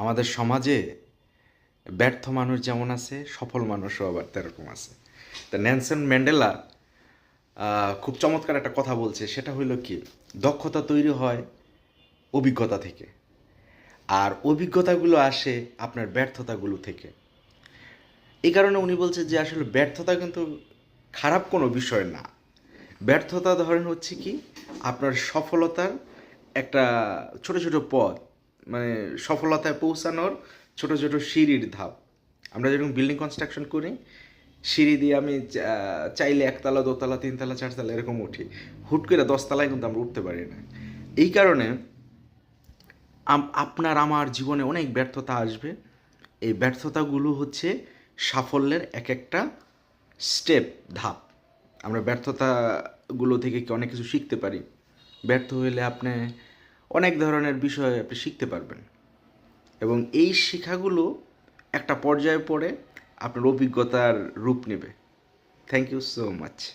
আমাদের সমাজে ব্যর্থ মানুষ যেমন আছে, সফল মানুষও আবার তেরকম আছে। তা ন্যানসন ম্যান্ডেলা খুব চমৎকার একটা কথা বলছে, সেটা হইল কি, দক্ষতা তৈরি হয় অভিজ্ঞতা থেকে। আর অভিজ্ঞতাগুলো আসে আপনার ব্যর্থতাগুলো থেকে। এই কারণে উনি বলছে যে আসলে ব্যর্থতা কিন্তু খারাপ কোনো বিষয় না। ব্যর্থতা ধরেন হচ্ছে কি, আপনার সফলতার একটা ছোট ছোট পথ। মানে সফলতায় পৌঁছানোর ছোট ছোট সিঁড়ির ধাপ। আমরা যেরকম বিল্ডিং কনস্ট্রাকশন করি, সিঁড়ি দিয়ে আমি চাইলে একতলা, দোতলা, তিনতলা, চারতলা এরকম উঠি। হুট করে দশতলায় কিন্তু আমরা উঠতে পারি না। এই কারণে আপনার, আমার জীবনে অনেক ব্যর্থতা আসবে। এই ব্যর্থতাগুলো হচ্ছে সাফল্যের এক একটা স্টেপ ধাপ। আমরা ব্যর্থতাগুলো থেকে কি অনেক কিছু শিখতে পারি? ব্যর্থ হইলে আপনি অনেক ধরনের বিষয় আপনি শিখতে পারবেন। এবং এই শিক্ষাগুলো একটা পর্যায়ে পড়ে আপনার অভিজ্ঞতার রূপ নেবে। Thank you so much